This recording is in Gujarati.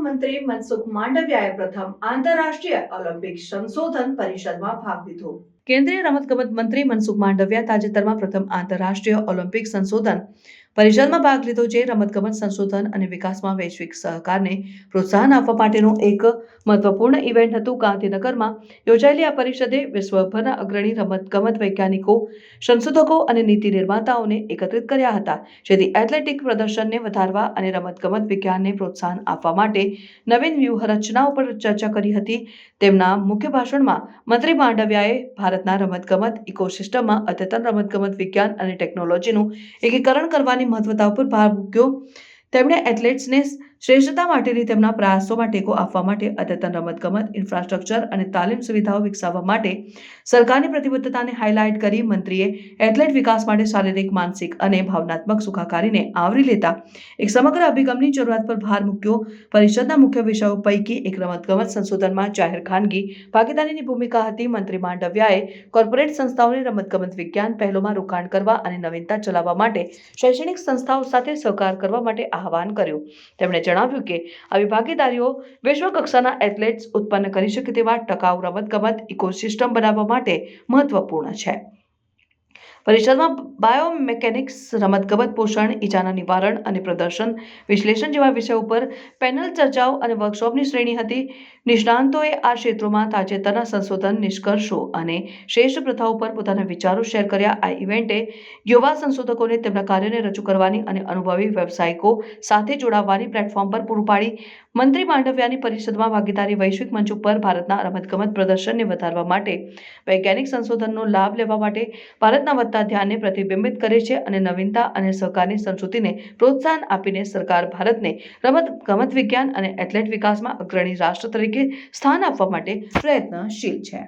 ગાંધીનગરમાં મંત્રી મનસુખ માંડવિયાએ પ્રથમ આંતરરાષ્ટ્રીય ઓલિમ્પિક સંશોધન પરિષદમાં ભાગ લીધો. કેન્દ્રીય રમતગમત મંત્રી મનસુખ માંડવિયા તાજેતરમાં પ્રથમ આંતરરાષ્ટ્રીય ઓલિમ્પિક સંશોધન પરિષદમાં ભાગ લીધો જે રમતગમત સંશોધન અને વિકાસમાં વૈશ્વિક સહકારને પ્રોત્સાહન આપવા માટેનું એક મહત્વપૂર્ણ ઇવેન્ટ હતું. ગાંધીનગરમાં યોજાયેલી આ પરિષદે વિશ્વભરના અગ્રણી રમતગમત વૈજ્ઞાનિકો, સંશોધકો અને નીતિ નિર્માતાઓને એકત્રિત કર્યા હતા, જેથી એથ્લેટિક પ્રદર્શનને વધારવા અને રમતગમત વિજ્ઞાનને પ્રોત્સાહન આપવા માટે નવીન વ્યૂહરચનાઓ પર ચર્ચા કરી હતી. તેમના મુખ્ય ભાષણમાં મંત્રી માંડવિયાએ ભારતના રમતગમત ઇકોસિસ્ટમમાં અદ્યતન રમતગમત વિજ્ઞાન અને ટેકનોલોજીનું એકીકરણ કરવાની મહત્વતા ઉપર ભાર મૂક્યો. તેમણે એથ્લેટ્સને શ્રેષ્ઠતા માટેની તેમના પ્રયાસોમાં ટેકો આપવા માટે અદ્યતન રમતગમત ઇન્ફ્રાસ્ટ્રક્ચર અને તાલીમ સુવિધાઓ વિકસાવવા માટે સરકારની પ્રતિબદ્ધતાને હાઇલાઇટ કરી મંત્રીએ એથ્લેટ વિકાસ માટે શારીરિક, માનસિક અને ભાવનાત્મક સુખાકારીને આવરી લેતા એક સમગ્ર અભિગમની જરૂરિયાત પર ભાર મૂક્યો. પરિષદના મુખ્ય વિષયો પૈકી એક રમતગમત સંશોધનમાં જાહેર ખાનગી ભાગીદારીની ભૂમિકા હતી. મંત્રી માંડવિયાએ કોર્પોરેટ સંસ્થાઓને રમતગમત વિજ્ઞાન, પહેલોમાં રોકાણ કરવા અને નવીનતા ચલાવવા માટે શૈક્ષણિક સંસ્થાઓ સાથે સહકાર કરવા માટે આહવાન કર્યું. તેમણે જણાવ્યું કે, આવી ભાગીદારીઓ વિશ્વ કક્ષાના એથ્લેટ્સ ઉત્પન્ન કરી શકે તેવા ટકાઉ રમતગમત ઇકોસિસ્ટમ બનાવવા માટે મહત્વપૂર્ણ છે. પરિષદમાં બાયોમેકેનિક્સ, રમતગમત પોષણ, ઈજાના નિવારણ અને પ્રદર્શન, વિશ્લેષણ જેવા વિષય ઉપર પેનલ ચર્ચાઓ અને વર્કશોપની શ્રેણી હતી. નિષ્ણાંતોએ આ ક્ષેત્રોમાં તાજેતરના સંશોધન, નિષ્કર્ષો અને શ્રેષ્ઠ પ્રથાઓ પર પોતાના વિચારો શેર કર્યા. આ ઇવેન્ટે યુવા સંશોધકોને તેમના કાર્યને રજૂ કરવાની અને અનુભવી વ્યવસાયિકો સાથે જોડાવવાની પ્લેટફોર્મ પર પૂરું પાડી. મંત્રી માંડવિયાની પરિષદમાં ભાગીદારી વૈશ્વિક મંચ ઉપર ભારતના રમતગમત પ્રદર્શનને વધારવા માટે વૈજ્ઞાનિક સંશોધનનો લાભ લેવા માટે ભારતના વધતા ધ્યાનને પ્રતિબિંબિત કરે છે અને નવીનતા અને સહકારની સંસ્કૃતિને પ્રોત્સાહન આપીને સરકાર ભારતને રમત, ગમત વિજ્ઞાન અને એથ્લેટ વિકાસમાં અગ્રણી રાષ્ટ્ર તરીકે સ્થાન આપવા માટે પ્રયત્નશીલ છે.